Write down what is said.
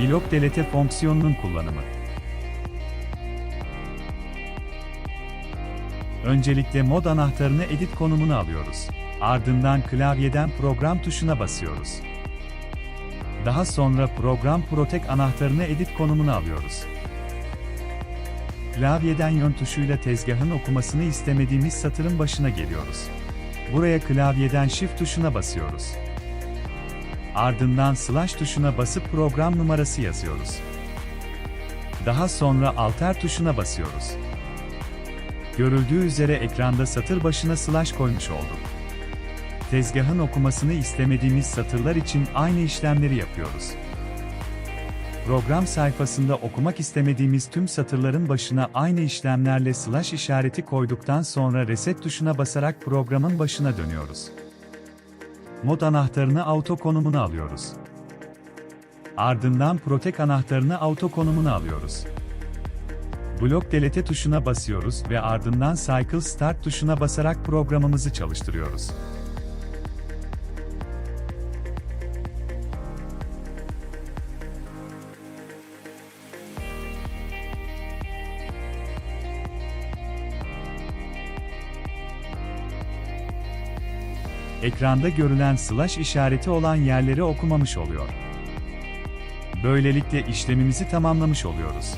Blok delete fonksiyonunun kullanımı. Öncelikle mod anahtarını edit konumunu alıyoruz. Ardından klavyeden program tuşuna basıyoruz. Daha sonra program protect anahtarını edit konumunu alıyoruz. Klavyeden yön tuşuyla tezgahın okumasını istemediğimiz satırın başına geliyoruz. Buraya klavyeden shift tuşuna basıyoruz. Ardından slash tuşuna basıp program numarası yazıyoruz. Daha sonra alter tuşuna basıyoruz. Görüldüğü üzere ekranda satır başına slash koymuş olduk. Tezgahın okumasını istemediğimiz satırlar için aynı işlemleri yapıyoruz. Program sayfasında okumak istemediğimiz tüm satırların başına aynı işlemlerle slash işareti koyduktan sonra reset tuşuna basarak programın başına dönüyoruz. Mod anahtarını auto konumuna alıyoruz. Ardından Protect anahtarını auto konumuna alıyoruz. Blok delete tuşuna basıyoruz ve ardından Cycle Start tuşuna basarak programımızı çalıştırıyoruz. Ekranda görülen slash işareti olan yerleri okumamış oluyor. Böylelikle işlemimizi tamamlamış oluyoruz.